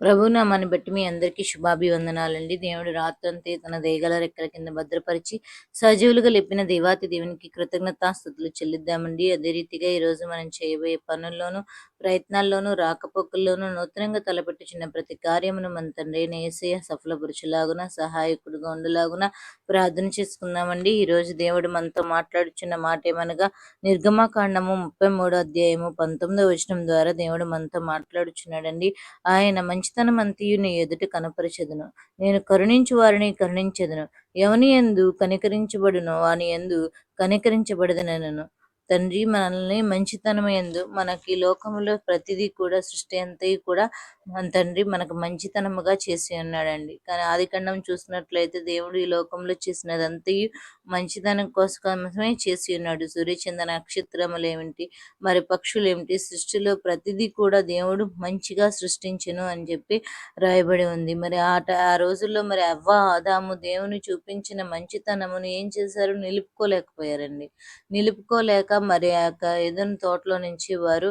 ప్రభునామాన్ని బట్టి మీ అందరికీ శుభాభివందనాలండి. దేవుడు రాత్రంతే తన దేగల రెక్కల కింద భద్రపరిచి సజీవులుగా లేపిన దేవాతి దేవునికి కృతజ్ఞతాస్థుతులు చెల్లిద్దామండి. అదే రీతిగా ఈరోజు మనం చేయబోయే పనుల్లోనూ ప్రయత్నాల్లోనూ రాకపోకల్లోనూ నూతనంగా తలపెట్టుచున్న ప్రతి కార్యమును మన తండ్రి నేసయ సఫలపరుచులాగున సహాయకుడుగా ఉండలాగున ప్రార్థన చేసుకుందామండి. ఈరోజు దేవుడు మనతో మాట్లాడుచున్న మాట ఏమనగా నిర్గమాకాండము ముప్పై మూడో అధ్యాయము పంతొమ్మిదో వచనం ద్వారా దేవుడు మనతో మాట్లాడుచున్నాడండి. ఆయన మంచి అంతయు నీ ఎదుట కనపరచెదను. నేను కరుణించు వారిని కరుణించెదను. ఎవని ఎందు కనికరించబడునో వాని ఎందు కనికరించబడదనను తండ్రి మనల్ని మంచితనమైందు మనకి లోకంలో ప్రతిదీ కూడా సృష్టి అంతా కూడా మన తండ్రి మనకు మంచితనముగా చేసి ఉన్నాడండి. కానీ ఆదికాండం చూసినట్లయితే దేవుడు ఈ లోకంలో చేసినదంతయు మంచితనం కోసమే చేసి ఉన్నాడు. సూర్యచంద్ర నక్షత్రములు ఏమిటి మరి పక్షులు ఏమిటి సృష్టిలో ప్రతిదీ కూడా దేవుడు మంచిగా సృష్టించను అని చెప్పి రాయబడి ఉంది. మరి ఆ ఆ రోజుల్లో మరి అవ్వ ఆదాము దేవుని చూపించిన మంచితనమును ఏం చేశారు? నిలుపుకోలేకపోయారండి. నిలుపుకోలేక మరి ఆ యొక్క ఏదైనా తోటలో నుంచి వారు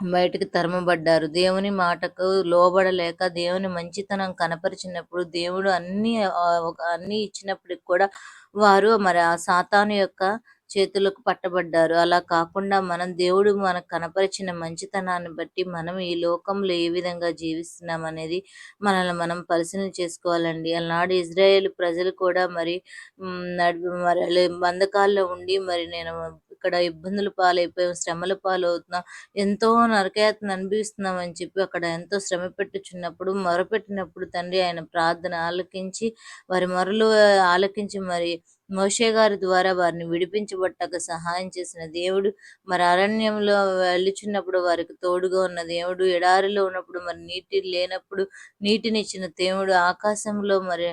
బయటకు తరమబడ్డారు. దేవుని మాటకు లోబడలేక దేవుని మంచితనం కనపరిచినప్పుడు దేవుడు అన్ని అన్ని ఇచ్చినప్పటికి కూడా వారు మరి ఆ సాతాను యొక్క చేతులకు పట్టబడ్డారు. అలా కాకుండా మనం దేవుడు మనకు కనపరిచిన మంచితనాన్ని బట్టి మనం ఈ లోకంలో ఏ విధంగా జీవిస్తున్నాం అనేది మనల్ని మనం పరిశీలన చేసుకోవాలండి. అలనాడు ఇజ్రాయేల్ ప్రజలు కూడా మరి మరి బంధకాల్లో ఉండి మరి నేను ఇక్కడ ఇబ్బందులు పాలైపోయాం శ్రమల పాలవుతున్నాం ఎంతో నరకయాతను అనుభవిస్తున్నాం అని చెప్పి అక్కడ ఎంతో శ్రమ పెట్టుచున్నప్పుడు మొరపెట్టినప్పుడు తండ్రి ఆయన ప్రార్థన ఆలకించి వారి మొరలు ఆలకించి మరి మోషే గారి ద్వారా వారిని విడిపించబట్టక సహాయం చేసిన దేవుడు మరి అరణ్యంలో వెళ్ళుచున్నప్పుడు వారికి తోడుగా ఉన్న దేవుడు ఎడారిలో ఉన్నప్పుడు మరి నీటి లేనప్పుడు నీటినిచ్చిన దేవుడు ఆకాశంలో మరి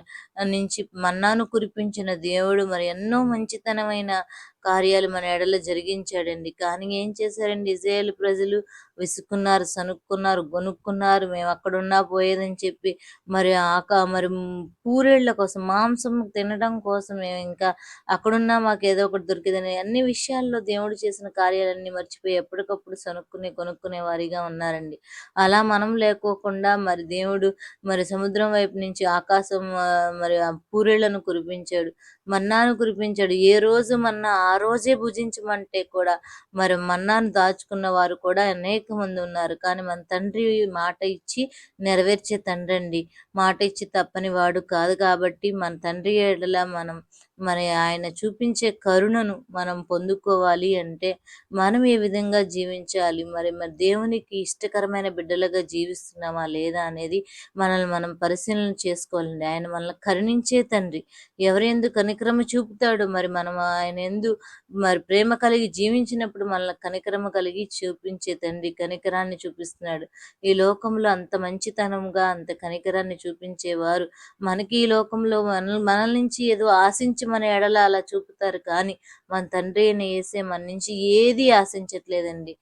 నుంచి మన్నాను కురిపించిన దేవుడు మరి ఎన్నో మంచితనమైన కార్యాలు మన ఎడలో జరిగించాడండి. కానీ ఏం చేశారండి? ఇజ్రాయేల్ ప్రజలు విసుక్కున్నారు సనుక్కున్నారు గొనుక్కున్నారు మేము అక్కడున్నా పోయేదని చెప్పి మరి ఆక మరి పూరేళ్ళ కోసం మాంసం తినడం కోసం మేము ఇంకా అక్కడున్నా మాకు ఏదో ఒకటి దొరికిందని అన్ని విషయాల్లో దేవుడు చేసిన కార్యాలన్నీ మర్చిపోయి ఎప్పటికప్పుడు సనుక్కునే కొనుక్కునే వారిగా ఉన్నారండి. అలా మనం లేకోకుండా మరి దేవుడు మరి సముద్రం వైపు నుంచి ఆకాశం మరి పూరేళ్ళను కురిపించాడు. మన్నాను కురిపించాడు. ఏ రోజు మన్నా ఆ రోజే భుజించమంటే కూడా మరి మన్నాను దాచుకున్న వారు కూడా అనేక మంది ఉన్నారు కానీ మన తండ్రి మాట ఇచ్చి నెరవేర్చే తండ్రి అండి మాట ఇచ్చి తప్పని వాడు కాదు కాబట్టి మన తండ్రి ఎడల మనం మరి ఆయన చూపించే కరుణను మనం పొందుకోవాలి అంటే మనం ఏ విధంగా జీవించాలి? మరి మరి దేవునికి ఇష్టకరమైన బిడ్డలుగా జీవిస్తున్నామా లేదా అనేది మనల్ని మనం పరిశీలన చేసుకోవాలండి. ఆయన మనల్ని కరుణించే తండ్రి. ఎవరెందు కనిక్రమ చూపుతాడు మరి మనం ఆయన ఎందు మరి ప్రేమ కలిగి జీవించినప్పుడు మనల్ని కనిక్రమ కలిగి చూపించే తండ్రి కనికరాన్ని చూపిస్తున్నాడు. ఈ లోకంలో అంత మంచితనంగా అంత కనికరాన్ని చూపించేవారు. మనకి ఈ లోకంలో మన మనల్ నుంచి ఏదో ఆశించి మన ఎడల అలా చూపుతారు కానీ మన తండ్రి అయిన వేసే మన నుంచి ఏది ఆశించట్లేదండి.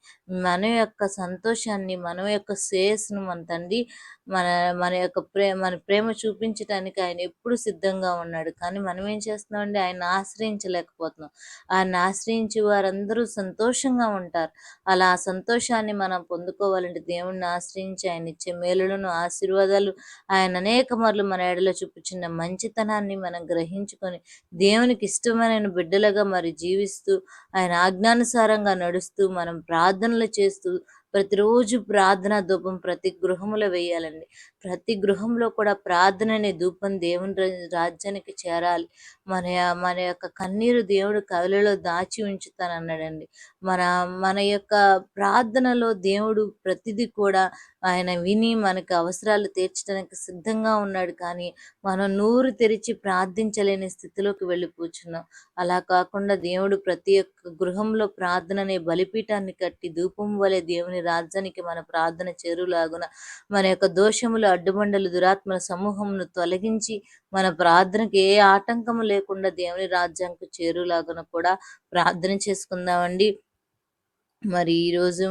మన యొక్క సంతోషాన్ని మన యొక్క శ్రేయస్సును మన తండ్రి మన మన యొక్క ప్రేమ మన ప్రేమ చూపించడానికి ఆయన ఎప్పుడు సిద్ధంగా ఉన్నాడు. కానీ మనం ఏం చేస్తున్నామండి? ఆయన ఆశ్రయించలేకపోతున్నాం. ఆయన ఆశ్రయించి వారందరూ సంతోషంగా ఉంటారు. అలా ఆ సంతోషాన్ని మనం పొందుకోవాలంటే దేవుణ్ణి ఆశ్రయించి ఆయన ఇచ్చే మేలులను ఆశీర్వాదాలు ఆయన అనేక మార్లు మన ఏడలో చూపించిన మంచితనాన్ని మనం గ్రహించుకొని దేవునికి ఇష్టమైన బిడ్డలుగా మరి జీవిస్తూ ఆయన ఆజ్ఞానుసారంగా నడుస్తూ మనం ప్రార్థనలు చేస్తూ ప్రతిరోజు ప్రార్థన ధూపం ప్రతి గృహములో వేయాలండి. ప్రతి గృహంలో కూడా ప్రార్థన అనే ధూపం దేవుని రాజ్యానికి చేరాలి. మన మన యొక్క కన్నీరు దేవుడు కవులలో దాచి ఉంచుతానన్నాడండి. మన మన యొక్క ప్రార్థనలో దేవుడు ప్రతిదీ కూడా ఆయన విని మనకు అవసరాలు తీర్చడానికి సిద్ధంగా ఉన్నాడు. కానీ మనం నూరు తెరిచి ప్రార్థించలేని స్థితిలోకి వెళ్ళిపోచున్నాం. అలా కాకుండా దేవుడు ప్రతి ఒక్క గృహంలో ప్రార్థన అనే బలిపీఠాన్ని కట్టి ధూపం వలె దేవుని రాజ్యానికి మన ప్రార్థన చేరులాగున మన యొక్క దోషములు అడ్డుబండలు దురాత్మల సమూహమును తొలగించి మన ప్రార్థనకి ఏ ఆటంకము లేకుండా దేవుని రాజ్యానికి చేరులాగున కూడా ప్రార్థన చేసుకుందామండి. మరి ఈరోజు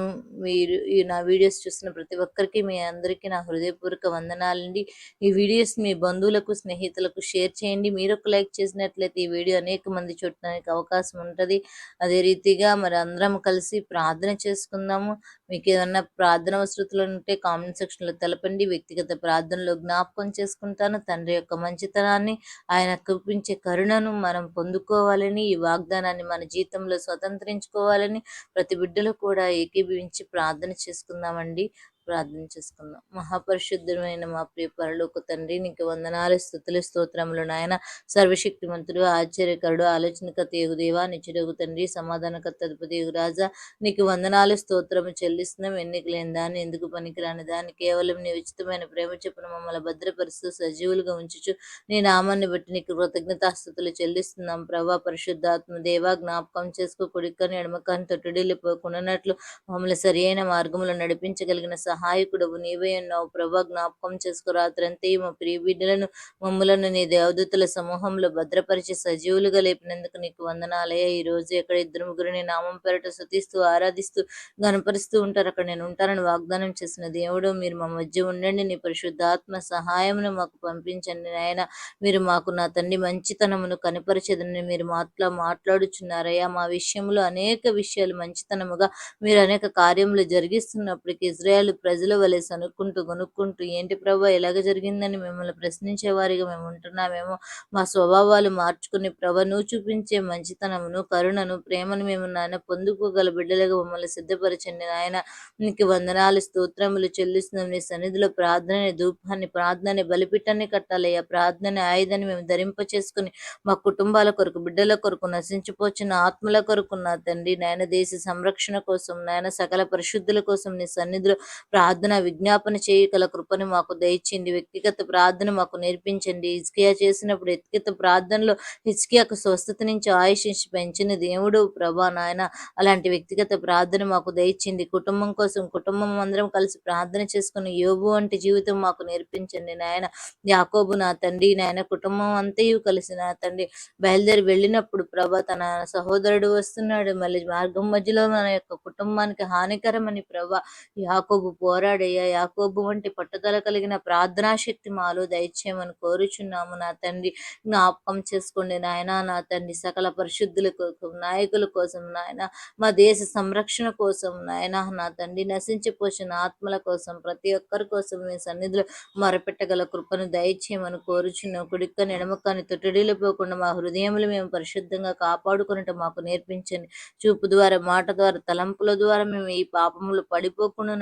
మీరు ఈ నా వీడియోస్ చూసిన ప్రతి ఒక్కరికి మీ అందరికీ నా హృదయపూర్వక వందనాలండి. ఈ వీడియోస్ మీ బంధువులకు స్నేహితులకు షేర్ చేయండి. మీరు ఒక లైక్ చేసినట్లయితే ఈ వీడియో అనేక మంది చూడటానికి అవకాశం ఉంటుంది. అదే రీతిగా మరి అందరం కలిసి ప్రార్థన చేసుకుందాము. మీకు ఏమన్నా ప్రార్థన అవసరతలు ఉంటే కామెంట్ సెక్షన్లో తెలపండి. వ్యక్తిగత ప్రార్థనలో జ్ఞాపకం చేసుకుంటాను. తండ్రి యొక్క మంచితనాన్ని ఆయన చూపించే కరుణను మనం పొందుకోవాలని ఈ వాగ్దానాన్ని మన జీవితంలో స్వతంత్రించుకోవాలని ప్రతి బిడ్డలు కూడా ఏకీభవించి ప్రార్థన చేసుకుందామండి. ప్రార్థన చేసుకుందాం. మహాపరిశుద్ధమైన మా ప్రియ పరలోక తండ్రి నీకు వందనాలు స్థుతులు స్తోత్రములు నాయన. సర్వశక్తిమంతుడు ఆశ్చర్యకరుడు ఆలోచనకర్త ఏగు దేవా నిచ్చుడగు తండ్రి సమాధానకర్త అధిపతి రాజా. నీకు వందనాలు స్తోత్రము చెల్లిస్తున్నాం. ఎన్నికలేని దాన్ని ఎందుకు పనికిరాని దాన్ని కేవలం నీ ఉచితమైన ప్రేమ చెప్పున మమ్మల్ని భద్రపరుస్తూ సజీవులుగా ఉంచుచు నీ నామాన్ని బట్టి నీకు కృతజ్ఞతాస్థుతులు చెల్లిస్తున్నాం. ప్రభా పరిశుద్ధాత్మ దేవా జ్ఞాపకం చేసుకో కుడికని ఎడమకాన్ని తొట్టుడిల్లిపోకున్నట్లు మమ్మల్ని సరి అయిన మార్గంలో నడిపించగలిగిన సహాయకుడవు. నీవే ఉన్నావు. ప్రభా జ్ఞాపకం చేసుకు రాత్రంతే మా ప్రియ బిడ్డలను మమ్ములను నీ దేవదూతల సమూహంలో భద్రపరిచి సజీవులుగా లేపినందుకు నీకు వందనాలయ ఈ రోజు ఎక్కడ ఇద్దరు ముగ్గురిని నామం పేరట శుతిస్తూ ఆరాధిస్తూ గనపరుస్తూ ఉంటారు. అక్కడ నేను ఉంటానని వాగ్దానం చేసిన దేవుడు మీరు మా మధ్య ఉండండి. నీ పరిశుద్ధాత్మ సహాయమును మాకు పంపించండి నాయన. మీరు మాకు నా తండ్రి మంచితనమును కనపరిచేదని మీరు మాట్లా మాట్లాడుచున్నారయ్యా. మా విషయంలో అనేక విషయాలు మంచితనముగా మీరు అనేక కార్యములు జరిగిస్తున్నప్పటికీ ఇజ్రాయెల్ ప్రజల వలె సనుక్కుంటూ కొనుక్కుంటూ ఏంటి ప్రభా ఎలాగ జరిగిందని మిమ్మల్ని ప్రశ్నించే వారిగా మేము ఉంటున్నామేమో. మా స్వభావాలు మార్చుకుని ప్రభ నువ్వు చూపించే మంచితనమును కరుణను ప్రేమను మేము నాయన పొందుకోగల బిడ్డలుగా మమ్మల్ని సిద్ధపరచండి నాయన. నీకు వందనాలు స్తోత్రములు చెల్లిస్తున్నాం. నీ సన్నిధిలో ప్రార్థన ధూపాన్ని ప్రార్థన బలిపిట్టాన్ని కట్టాలయ్యా. ప్రార్థన ఆయుధాన్ని మేము ధరింప చేసుకుని మా కుటుంబాల కొరకు బిడ్డల కొరకు నశించిపోచిన ఆత్మల కొరకు నా తండ్రి నాయన దేశ సంరక్షణ కోసం నాయన సకల పరిశుద్ధుల కోసం నీ సన్నిధిలో ప్రార్థన విజ్ఞాపన చేయగల కృపను మాకు దయచేయండి. వ్యక్తిగత ప్రార్థన మాకు నేర్పించండి. హిజ్కియా చేసినప్పుడు వ్యక్తిగత ప్రార్థనలో హిజ్కియాకు స్వస్థత నుంచి ఆయుష్ పెంచిన దేవుడు ప్రభా నాయన. అలాంటి వ్యక్తిగత ప్రార్థన మాకు దయచింది కుటుంబం కోసం కుటుంబం అందరం కలిసి ప్రార్థన చేసుకుని యోబు వంటి జీవితం మాకు నేర్పించండి నాయన. యాకోబు నా తండ్రి నాయన కుటుంబం అంతయు కలిసి నా తండ్రి. బయలుదేరి వెళ్ళినప్పుడు ప్రభా తన సహోదరుడు వస్తున్నాడు. మళ్ళీ మార్గం మధ్యలో మన యొక్క కుటుంబానికి హానికరమని ప్రభా యాకోబు పోరాడయ్యా. యాకోబు వంటి పట్టుదల కలిగిన ప్రార్థనా శక్తి మాలో దయచేయమని కోరుచున్నాము నా తండ్రి. జ్ఞాపకం చేసుకోండి నాయన నా తండ్రి. సకల పరిశుద్ధుల కోసం నాయకుల కోసం నాయన మా దేశ సంరక్షణ కోసం నాయన నా తండ్రి. నశించిపోసిన ఆత్మల కోసం ప్రతి ఒక్కరి కోసం మీ సన్నిధిలో మరపెట్టగల కృపను దయచేయమని కోరుచున్నాం కుడిక్కని ఎడమక్కని తొట్టడిల్లిపోకుండా మా హృదయములు మేము పరిశుద్ధంగా కాపాడుకున్నట్టు మాకు నేర్పించండి. చూపు ద్వారా మాట ద్వారా తలంపుల ద్వారా మేము ఈ పాపములు పడిపోకుండా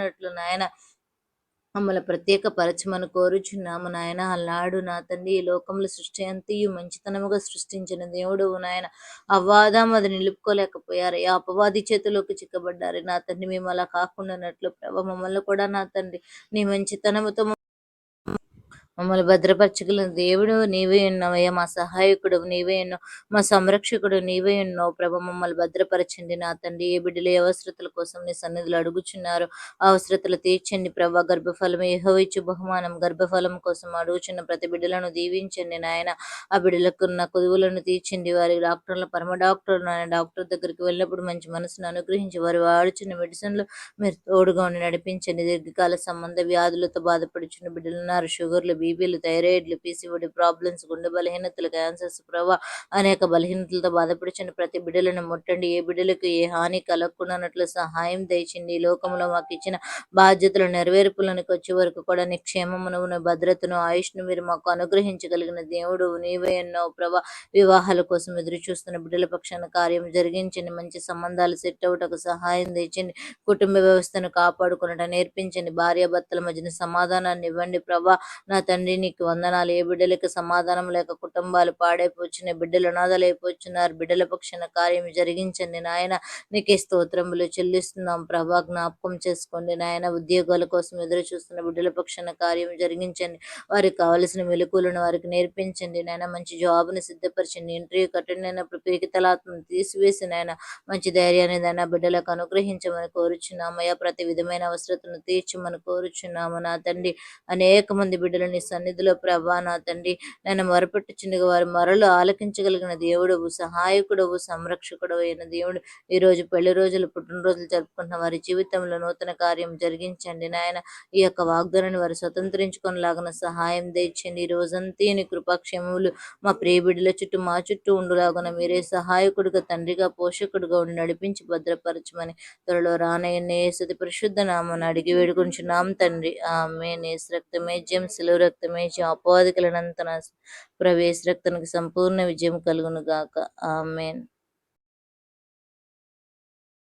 నాయన. మమ్మల్ని ప్రత్యేక పరచమని కోరుచున్నాము నాయన. అల్లాడు నా తండ్రి ఈ లోకంలో సృష్టి అంతయు మంచితనముగా సృష్టించిన దేవుడు నాయన. అవాదం అది నిలుపుకోలేకపోయారు. ఆ అపవాది చేతిలోకి చిక్కబడ్డారు. నా తండ్రి మేము అలా కాకుండా ప్రభ మమ్మల్ని కూడా నా తండ్రి నీ మంచితనముతో మమ్మల్ని భద్రపరచగలిగిన దేవుడు నీవే ఉన్నావయ్యా. మా సహాయకుడు నీవే ఉన్నావు. మా సంరక్షకుడు నీవే ఉన్నావు. ప్రభ మమ్మల్ని భద్రపరచండి నా తండ్రి. ఏ బిడ్డలు అవసరతల కోసం నీ సన్నిధులు అడుగుచున్నారు? అవసరతలు తీర్చండి ప్రభ. గర్భఫలం ఏహోవిచ్చు బహుమానం. గర్భఫలం కోసం అడుగుచున్న ప్రతి బిడ్డలను దీవించండి నాయన. ఆ బిడ్డలకు ఉన్న కొదువులను తీర్చండి. వారి డాక్టర్ల పరమ డాక్టర్ నాయన. డాక్టర్ దగ్గరికి వెళ్ళినప్పుడు మంచి మనసును అనుగ్రహించి వారు వాడుచున్న మెడిసిన్లు మీరు తోడుగా ఉండి నడిపించండి. దీర్ఘకాల సంబంధ వ్యాధులతో బాధపడుచున్న బిడ్డలు ఉన్నారు. షుగర్లు బీపీలు థైరాయిడ్లు పీసీఓడి ప్రాబ్లమ్స్ గుండె బలహీనతలు క్యాన్సర్స్ ప్రభావ అనేక బలహీనతలతో బాధపడిచిన ప్రతి బిడ్డలను ముట్టండి. ఏ బిడ్డలకు ఏ హాని కలగకుండానట్లు సహాయం దయచింది ఈ లోకంలో మాకు ఇచ్చిన బాధ్యతలు నెరవేర్పులకు వచ్చే వరకు కూడా నిక్షేమమును భద్రతను ఆయుష్ను మీరు మాకు అనుగ్రహించగలిగిన దేవుడు నీవే ఎన్నో ప్రభా. వివాహాల కోసం ఎదురు చూస్తున్న బిడ్డల పక్షాన కార్యం జరిగించండి. మంచి సంబంధాలు సెట్ అవుటకు సహాయం తెచ్చండి కుటుంబ వ్యవస్థను కాపాడుకున్నట నేర్పించండి. భార్యాభర్తల మధ్యన సమాధానాన్ని ఇవ్వండి ప్రభా. నా తండ్రి తండ్రి నీకు వందనాలు. ఏ బిడ్డలకు సమాధానం లేక కుటుంబాలు పాడైపోచున్నాయి బిడ్డలు అనాథలైపోతున్నారు బిడ్డల పక్షాన కార్యం జరిగించండి. నాయన నీకే స్తోత్రములు చెల్లిస్తున్నాం. ప్రభా జ్ఞాపకం చేసుకోండి. నాయన ఉద్యోగాల కోసం ఎదురు చూస్తున్న బిడ్డల పక్షాన కార్యం జరిగించండి. వారికి కావలసిన మెలకులను వారికి నేర్పించండి. నాయన మంచి జాబ్ని సిద్ధపరచండి ఇంటర్వ్యూ కఠినైనప్పుడు పిరికితలాత్మను తీసివేసి నాయన మంచి ధైర్యాన్ని నాయన బిడ్డలకు అనుగ్రహించమని కోరుచున్నామయ్యా. ప్రతి విధమైన అవసరతను తీర్చమని కోరుచున్నాము నా తండ్రి. అనేక మంది బిడ్డలని సన్నిధిలో ప్రభా నా తండ్రి నేను మొరపెట్టుచుండగా వారి మరలు ఆలకించగలిగిన దేవుడవు సహాయకుడవు సంరక్షకుడవు అయిన దేవుడు. ఈ రోజు పెళ్ళి రోజులు పుట్టినరోజులు జరుపుకుంటున్న వారి జీవితంలో నూతన కార్యం జరిగించండి నాయన. ఈ యొక్క వాగ్దానాన్ని వారు స్వతంత్రించుకునేలాగిన సహాయం తెచ్చండి ఈ రోజంతా నీ కృపాక్షేమములు మా ప్రియబిడ్డల చుట్టూ మా చుట్టూ ఉండులాగున మీరే సహాయకుడిగా తండ్రిగా పోషకుడిగా ఉండి నడిపించి భద్రపరచమని త్వరలో రానయ్యన్న యేసుది పరిశుద్ధ నామని అడిగి వేడుకుంటున్నాం తండ్రి. ఆమె నేస్ రక్తమే జయం సెలవు రక్తమే జయం ప్రవేశ రక్తానికి సంపూర్ణ విజయం కలుగును గాక. ఆమెన్.